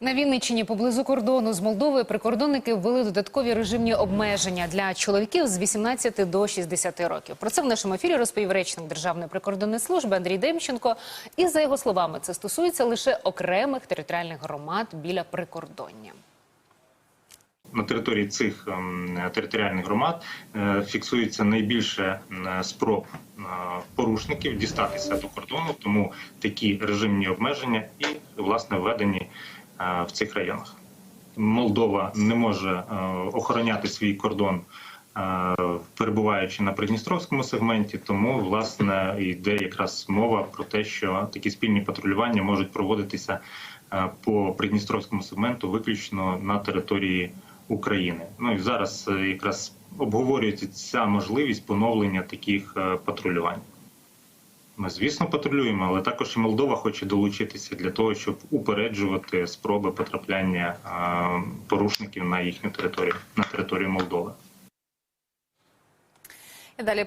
На Вінниччині поблизу кордону з Молдовою прикордонники ввели додаткові режимні обмеження для чоловіків з 18 до 60 років. Про це в нашому ефірі розповів речник Державної прикордонної служби Андрій Демченко. І за його словами, це стосується лише окремих територіальних громад біля прикордоння. На території цих ем, територіальних громад е, фіксується найбільше спроб е, порушників дістатися до кордону, тому такі режимні обмеження і власне введені в цих районах. Молдова не може е, охороняти свій кордон, е, перебуваючи на придністровському сегменті, тому власне йде якраз мова про те, що такі спільні патрулювання можуть проводитися е, по придністровському сегменту виключно на території України. Ну і зараз е, якраз обговорюється ця можливість поновлення таких е, патрулювань. Ми, звісно, патрулюємо, але також і Молдова хоче долучитися для того, щоб упереджувати спроби потрапляння порушників на їхню територію на територію Молдови. І далі